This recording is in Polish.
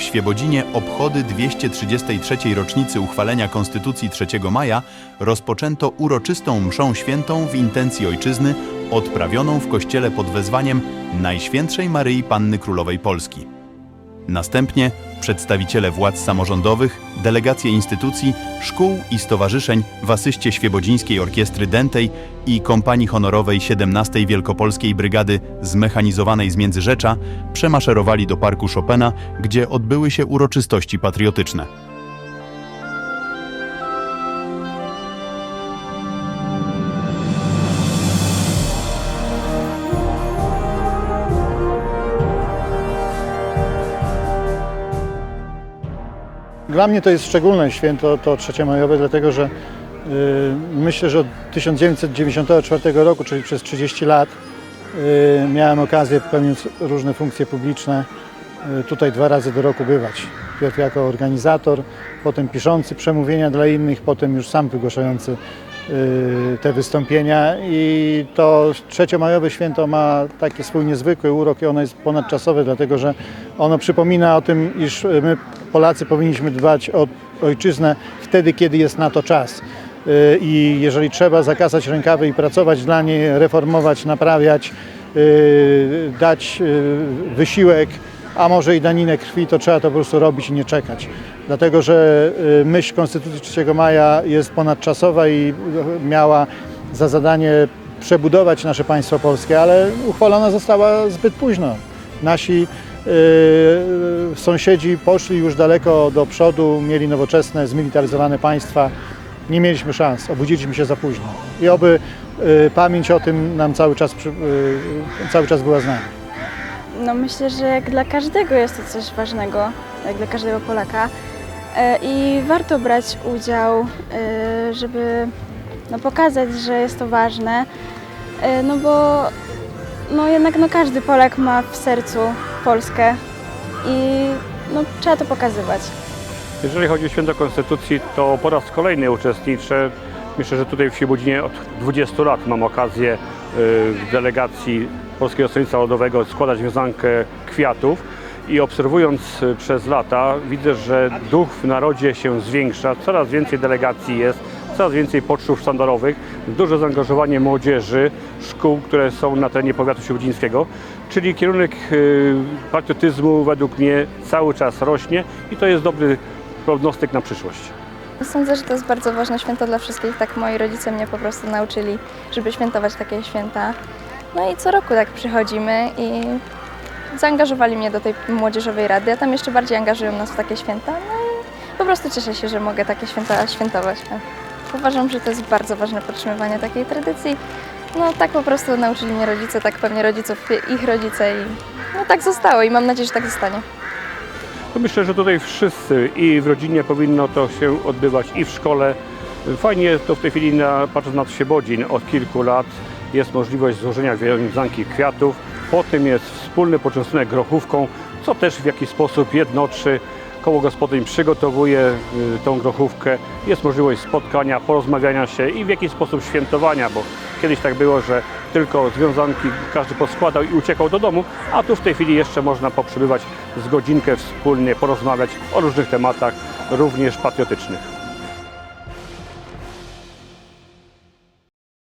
w Świebodzinie obchody 233. rocznicy uchwalenia Konstytucji 3 maja rozpoczęto uroczystą mszą świętą w intencji ojczyzny, odprawioną w kościele pod wezwaniem Najświętszej Maryi Panny Królowej Polski. Następnie przedstawiciele władz samorządowych, delegacje instytucji, szkół i stowarzyszeń w asyście Świebodzińskiej Orkiestry Dętej i Kompanii Honorowej 17 Wielkopolskiej Brygady Zmechanizowanej z Międzyrzecza przemaszerowali do Parku Chopina, gdzie odbyły się uroczystości patriotyczne. Dla mnie to jest szczególne święto, to trzeciomajowe, dlatego że y, myślę, że od 1994 roku, czyli przez 30 lat, y, miałem okazję, pełniąc różne funkcje publiczne, y, tutaj dwa razy do roku bywać. Pierw jako organizator, potem piszący przemówienia dla innych, potem już sam wygłaszający te wystąpienia i to trzeciomajowe święto ma taki swój niezwykły urok i ono jest ponadczasowe, dlatego że ono przypomina o tym, iż my Polacy powinniśmy dbać o ojczyznę wtedy, kiedy jest na to czas. Y, I jeżeli trzeba zakasać rękawy i pracować dla niej, reformować, naprawiać, y, dać y, wysiłek, a może i daninę krwi, to trzeba to po prostu robić i nie czekać. Dlatego, że myśl Konstytucji 3 maja jest ponadczasowa i miała za zadanie przebudować nasze państwo polskie, ale uchwalona została zbyt późno. Nasi y, sąsiedzi poszli już daleko do przodu, mieli nowoczesne, zmilitaryzowane państwa. Nie mieliśmy szans, obudziliśmy się za późno. I oby y, pamięć o tym nam cały czas, przy- y, cały czas była z nami. No myślę, że jak dla każdego jest to coś ważnego, jak dla każdego Polaka. I warto brać udział, żeby no, pokazać, że jest to ważne. No bo no, jednak no, każdy Polak ma w sercu Polskę i no, trzeba to pokazywać. Jeżeli chodzi o Święto Konstytucji, to po raz kolejny uczestniczę. Myślę, że tutaj w Świebodzinie od 20 lat mam okazję y, w delegacji Polskiego Stronnictwa Ludowego składać wiązankę kwiatów i obserwując y, przez lata widzę, że duch w narodzie się zwiększa, coraz więcej delegacji jest, coraz więcej pocztów sztandarowych, duże zaangażowanie młodzieży, szkół, które są na terenie powiatu świebodzińskiego, czyli kierunek y, patriotyzmu według mnie cały czas rośnie i to jest dobry prognostyk na przyszłość. Sądzę, że to jest bardzo ważne święto dla wszystkich. Tak moi rodzice mnie po prostu nauczyli, żeby świętować takie święta. No i co roku tak przychodzimy i zaangażowali mnie do tej młodzieżowej rady, a tam jeszcze bardziej angażują nas w takie święta. No i po prostu cieszę się, że mogę takie święta świętować. Uważam, że to jest bardzo ważne podtrzymywanie takiej tradycji. No tak po prostu nauczyli mnie rodzice, tak pewnie rodziców ich rodzice i no tak zostało i mam nadzieję, że tak zostanie. To myślę, że tutaj wszyscy i w rodzinie powinno to się odbywać i w szkole. Fajnie to w tej chwili, na, patrząc na Świebodzin, od kilku lat jest możliwość złożenia wiązanki kwiatów. Potem jest wspólny poczęstunek grochówką, co też w jakiś sposób jednoczy. Koło gospodyń przygotowuje y, tą grochówkę. Jest możliwość spotkania, porozmawiania się i w jakiś sposób świętowania, bo kiedyś tak było, że tylko związanki każdy poskładał i uciekał do domu, a tu w tej chwili jeszcze można poprzebywać z godzinkę wspólnie, porozmawiać o różnych tematach, również patriotycznych.